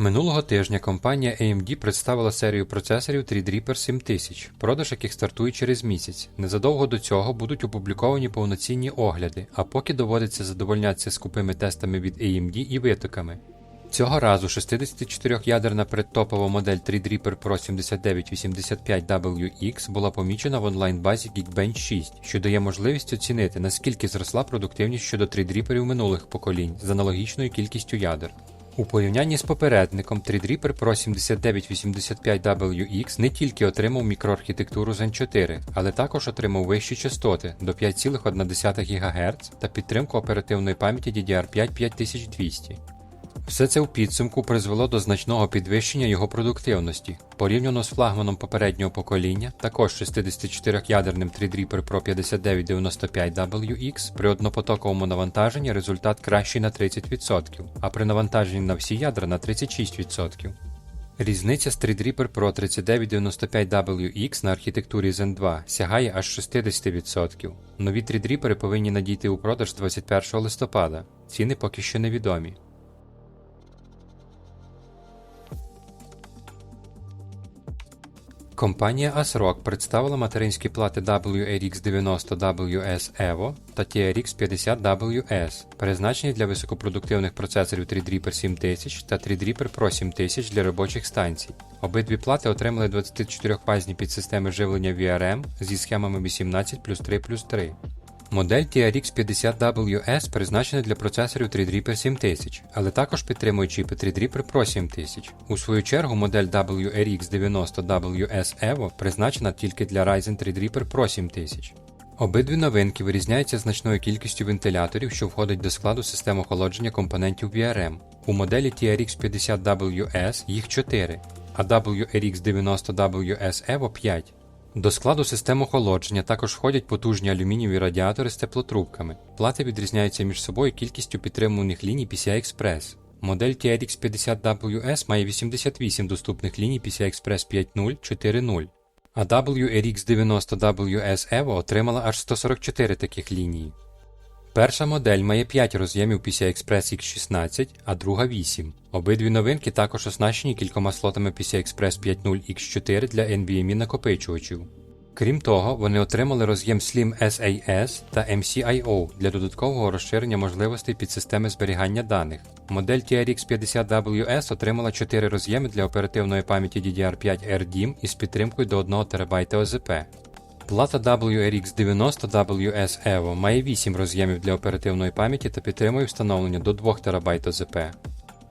Минулого тижня компанія AMD представила серію процесорів Threadripper 7000, продаж яких стартує через місяць. Незадовго до цього будуть опубліковані повноцінні огляди, а поки доводиться задовольнятися скупими тестами від AMD і витоками. Цього разу 64-ядерна предтопова модель Threadripper Pro 7985WX була помічена в онлайн-базі Geekbench 6, що дає можливість оцінити, наскільки зросла продуктивність щодо Threadripperів минулих поколінь з аналогічною кількістю ядер. У порівнянні з попередником, Threadripper Pro 7985WX не тільки отримав мікроархітектуру Zen 4, але також отримав вищі частоти до 5,1 ГГц та підтримку оперативної пам'яті DDR5 5200. Все це в підсумку призвело до значного підвищення його продуктивності. Порівняно з флагманом попереднього покоління, також 64-ядерним Threadripper Pro 5995WX, при однопотоковому навантаженні результат кращий на 30%, а при навантаженні на всі ядра на 36%. Різниця з Threadripper Pro 3995WX на архітектурі Zen 2 сягає аж 60%. Нові Threadripper повинні надійти у продаж 21 листопада. Ціни поки що невідомі. Компанія ASRock представила материнські плати WRX90WS Evo та TRX50WS, призначені для високопродуктивних процесорів Threadripper 7000 та Threadripper Pro 7000 для робочих станцій. Обидві плати отримали 24-фазні підсистеми живлення VRM зі схемами 18 плюс 3 плюс 3. Модель TRX50WS призначена для процесорів Threadripper 7000, але також підтримує чіпи Threadripper Pro 7000. У свою чергу модель WRX90WS Evo призначена тільки для Ryzen Threadripper Pro 7000. Обидві новинки вирізняються значною кількістю вентиляторів, що входить до складу систем охолодження компонентів VRM. У моделі TRX50WS їх 4, а WRX90WS Evo 5. До складу систем охолодження також входять потужні алюмінієві радіатори з теплотрубками. Плати відрізняються між собою кількістю підтримуваних ліній PCI Express. Модель TRX 50WS має 88 доступних ліній PCI Express 5.0 4.0, а WRX 90WS Evo отримала аж 144 таких лінії. Перша модель має 5 роз'ємів PCI Express X16, а друга 8. Обидві новинки також оснащені кількома слотами PCI Express 5.0 X4 для NVMe накопичувачів. Крім того, вони отримали роз'єм Slim SAS та MCIO для додаткового розширення можливостей підсистеми зберігання даних. Модель TRX 50WS отримала 4 роз'єми для оперативної пам'яті DDR5 RDIMM із підтримкою до 1 ТБ ОЗП. Плата WRX90WS Evo має 8 роз'ємів для оперативної пам'яті та підтримує встановлення до 2 ТБ ОЗП.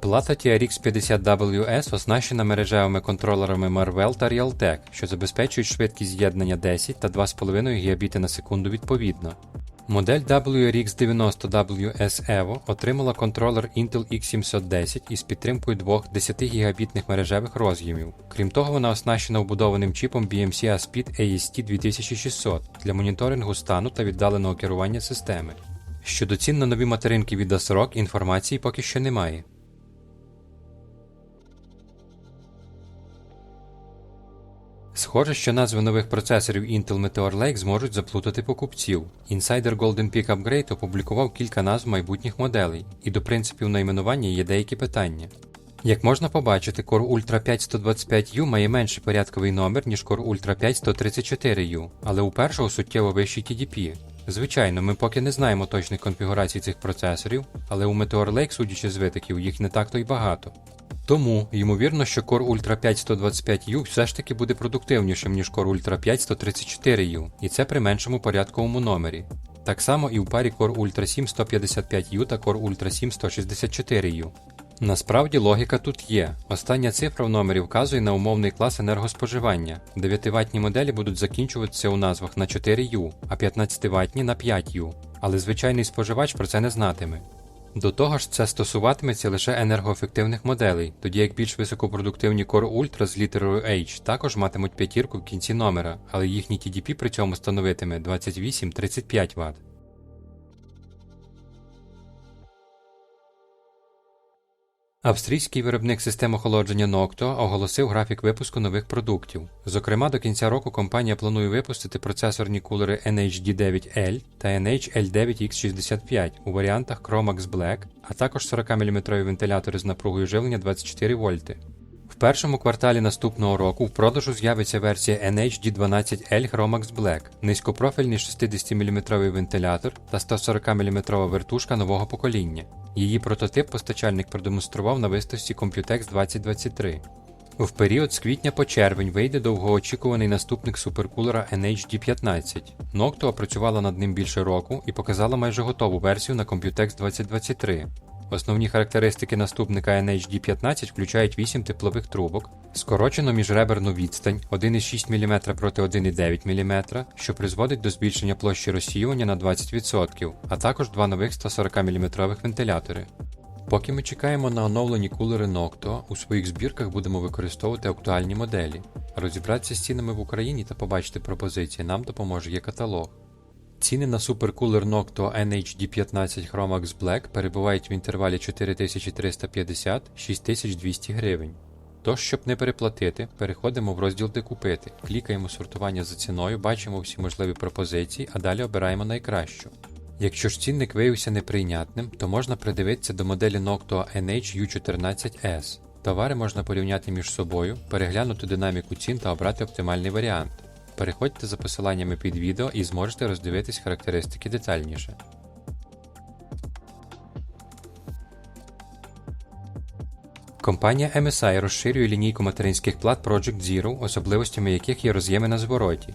Плата TRX50WS оснащена мережевими контролерами Marvel та Realtek, що забезпечують швидкість з'єднання 10 та 2,5 ГБ на секунду відповідно. Модель WRX90WS Evo отримала контролер Intel X710 із підтримкою двох 10 гігабітних мережевих роз'ємів. Крім того, вона оснащена вбудованим чіпом BMC ASPID AST 2600 для моніторингу стану та віддаленого керування системи. Щодо цін на нові материнки від ASRock інформації поки що немає. Схоже, що назви нових процесорів Intel Meteor Lake зможуть заплутати покупців. Інсайдер Golden Peak Upgrade опублікував кілька назв майбутніх моделей, і до принципів найменування є деякі питання. Як можна побачити, Core Ultra 5 125U має менший порядковий номер, ніж Core Ultra 5 134U, але у першого суттєво вищий TDP. Звичайно, ми поки не знаємо точних конфігурацій цих процесорів, але у Meteor Lake, судячи з витоків, їх не так то й багато. Тому, ймовірно, що Core Ultra 5 125U все ж таки буде продуктивнішим, ніж Core Ultra 5 134U, і це при меншому порядковому номері. Так само і в парі Core Ultra 7 155U та Core Ultra 7 164U. Насправді логіка тут є. Остання цифра в номері вказує на умовний клас енергоспоживання. 9-ваттні моделі будуть закінчуватися у назвах на 4U, а 15-ваттні на 5U. Але звичайний споживач про це не знатиме. До того ж, це стосуватиметься лише енергоефективних моделей, тоді як більш високопродуктивні Core Ultra з літерою H також матимуть п'ятірку в кінці номера, але їхній TDP при цьому становитиме 28-35 Вт. Австрійський виробник систем охолодження Noctua оголосив графік випуску нових продуктів. Зокрема, до кінця року компанія планує випустити процесорні кулери NHD9L та NHL9X65 у варіантах Chromax Black, а також 40-мм вентилятори з напругою живлення 24 вольти. В першому кварталі наступного року в продажу з'явиться версія NHD12L Chromax Black, низькопрофільний 60-мм вентилятор та 140-мм вертушка нового покоління. Її прототип постачальник продемонстрував на виставці Computex 2023. В період з квітня по червень вийде довгоочікуваний наступник суперкулера NHD15. Noctua опрацювала над ним більше року і показала майже готову версію на Computex 2023. Основні характеристики наступника NHD15 включають 8 теплових трубок, скорочено міжреберну відстань 1,6 мм проти 1,9 мм, що призводить до збільшення площі розсіювання на 20%, а також два нових 140 мм вентилятори. Поки ми чекаємо на оновлені кулери Noctua, у своїх збірках будемо використовувати актуальні моделі. Розібратися з цінами в Україні та побачити пропозиції нам допоможе є каталог. Ціни на суперкулер Noctua NHD15 Chromax Black перебувають в інтервалі 4350-6200 гривень. Тож, щоб не переплатити, переходимо в розділ Де купити, клікаємо сортування за ціною, бачимо всі можливі пропозиції, а далі обираємо найкращу. Якщо ж цінник виявився неприйнятним, то можна придивитися до моделі Noctua NH-U14S. Товари можна порівняти між собою, переглянути динаміку цін та обрати оптимальний варіант. Переходьте за посиланнями під відео і зможете роздивитись характеристики детальніше. Компанія MSI розширює лінійку материнських плат Project Zero, особливостями яких є роз'єми на звороті.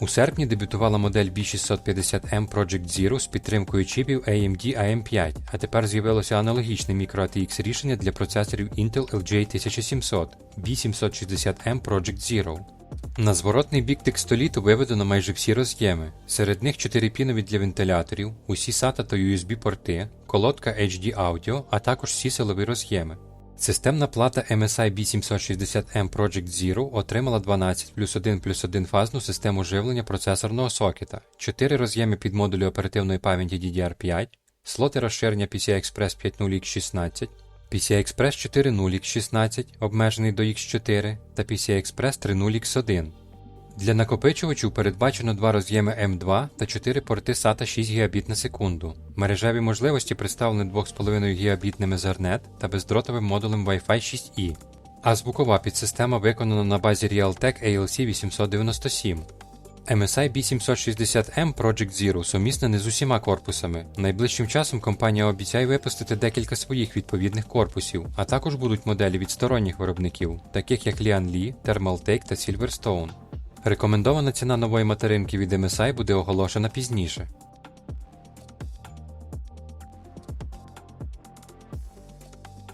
У серпні дебютувала модель B650M Project Zero з підтримкою чіпів AMD AM5, а тепер з'явилося аналогічне micro-ATX рішення для процесорів Intel LJ1700 B760M Project Zero. На зворотний бік текстоліту виведено майже всі роз'єми. Серед них 4 пінові для вентиляторів, усі SATA та USB порти, колодка HD Audio, а також всі силові роз'єми. Системна плата MSI B760M Project Zero отримала 12 плюс 1 плюс 1 фазну систему живлення процесорного сокета, 4 роз'єми під модулі оперативної пам'яті DDR5, слоти розширення PCI-Express 5.0x16, PCI-Express 4.0x16, обмежений до X4 та PCI-Express 3.0x1. Для накопичувачів передбачено два роз'єми M2 та 4 порти SATA 6 Гбіт на секунду. Мережеві можливості представлені 2,5 Гбітними Ethernet та бездротовим модулем Wi-Fi 6E. А звукова підсистема виконана на базі Realtek ALC 897. MSI B760M Project Zero сумісна не з усіма корпусами. Найближчим часом компанія обіцяє випустити декілька своїх відповідних корпусів, а також будуть моделі від сторонніх виробників, таких як Lianli, Thermaltake та Silverstone. Рекомендована ціна нової материнки від MSI буде оголошена пізніше.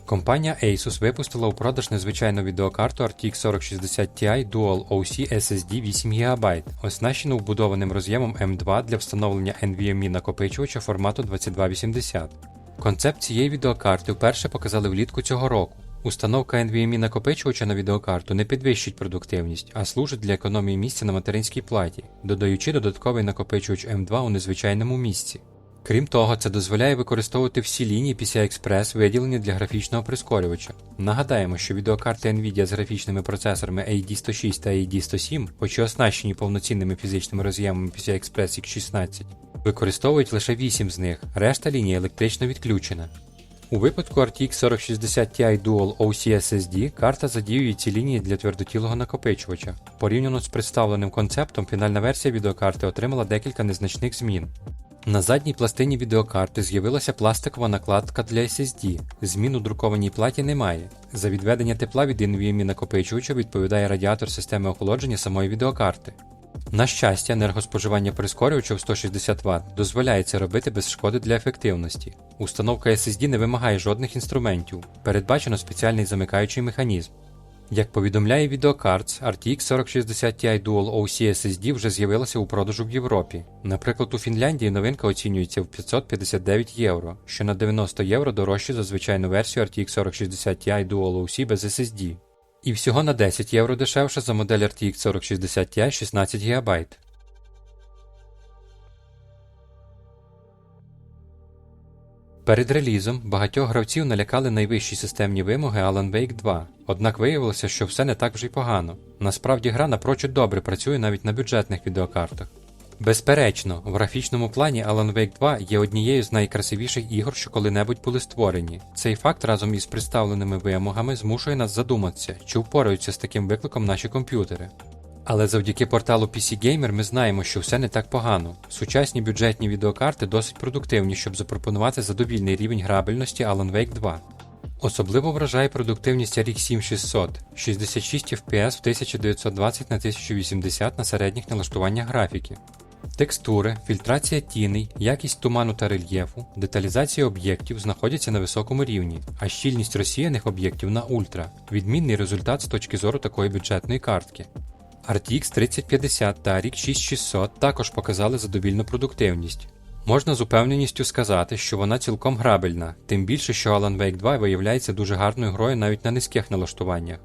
Компанія Asus випустила у продаж незвичайну відеокарту RTX 4060 Ti Dual OC SSD 8 ГБ, оснащену вбудованим роз'ємом M2 для встановлення NVMe накопичувача формату 2280. Концепт цієї відеокарти вперше показали влітку цього року. Установка NVMe накопичувача на відеокарту не підвищить продуктивність, а служить для економії місця на материнській платі, додаючи додатковий накопичувач M2 у незвичайному місці. Крім того, це дозволяє використовувати всі лінії PCI-Express, виділені для графічного прискорювача. Нагадаємо, що відеокарти Nvidia з графічними процесорами AD106 та AD107, хоч і оснащені повноцінними фізичними роз'ємами PCI-Express X16, використовують лише 8 з них, решта лінії електрично відключена. У випадку RTX 4060 Ti Dual OC SSD карта задіює ці лінії для твердотілого накопичувача. Порівняно з представленим концептом, фінальна версія відеокарти отримала декілька незначних змін. На задній пластині відеокарти з'явилася пластикова накладка для SSD. Змін у друкованій платі немає. За відведення тепла від NVMe накопичувача відповідає радіатор системи охолодження самої відеокарти. На щастя, енергоспоживання прискорювача в 160 Вт дозволяє це робити без шкоди для ефективності. Установка SSD не вимагає жодних інструментів, передбачено спеціальний замикаючий механізм. Як повідомляє відеокартс, RTX 4060 Ti Dual OC SSD вже з'явилася у продажу в Європі. Наприклад, у Фінляндії новинка оцінюється в 559 євро, що на 90 євро дорожче за звичайну версію RTX 4060 Ti Dual OC без SSD. І всього на 10 євро дешевше за модель RTX 4060 Ti 16 ГБ. Перед релізом багатьох гравців налякали найвищі системні вимоги Alan Wake 2, однак виявилося, що все не так вже й погано. Насправді гра напрочуд добре працює навіть на бюджетних відеокартах. Безперечно, в графічному плані Alan Wake 2 є однією з найкрасивіших ігор, що коли-небудь були створені. Цей факт разом із представленими вимогами змушує нас задуматися, чи впораються з таким викликом наші комп'ютери. Але завдяки порталу PC Gamer ми знаємо, що все не так погано. Сучасні бюджетні відеокарти досить продуктивні, щоб запропонувати задовільний рівень грабельності Alan Wake 2. Особливо вражає продуктивність RX 7600 66 FPS в 1920 на 1080 на середніх налаштуваннях графіки. Текстури, фільтрація тіней, якість туману та рельєфу, деталізація об'єктів знаходяться на високому рівні, а щільність розсіяних об'єктів на ультра відмінний результат з точки зору такої бюджетної картки. RTX 3050 та RX 6600 також показали задовільну продуктивність. Можна з упевненістю сказати, що вона цілком грабельна, тим більше, що Alan Wake 2 виявляється дуже гарною грою навіть на низьких налаштуваннях.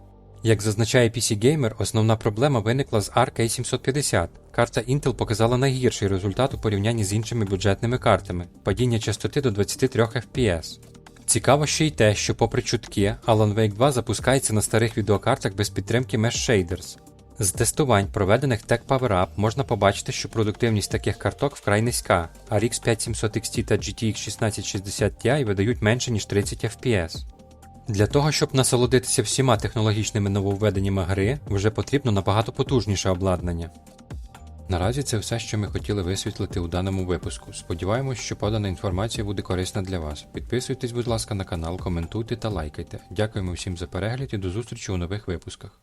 Як зазначає PC Gamer, основна проблема виникла з ARC A750. Карта Intel показала найгірший результат у порівнянні з іншими бюджетними картами падіння частоти до 23 FPS. Цікаво ще й те, що, попри чутки, Alan Wake 2 запускається на старих відеокартах без підтримки Mesh Shaders. З тестувань, проведених Tech Power Up, можна побачити, що продуктивність таких карток вкрай низька, а RX 5700 XT та GTX 1660 Ti видають менше ніж 30 FPS. Для того, щоб насолодитися всіма технологічними нововведеннями гри, вже потрібно набагато потужніше обладнання. Наразі це все, що ми хотіли висвітлити у даному випуску. Сподіваємось, що подана інформація буде корисна для вас. Підписуйтесь, будь ласка, на канал, коментуйте та лайкайте. Дякуємо всім за перегляд і до зустрічі у нових випусках.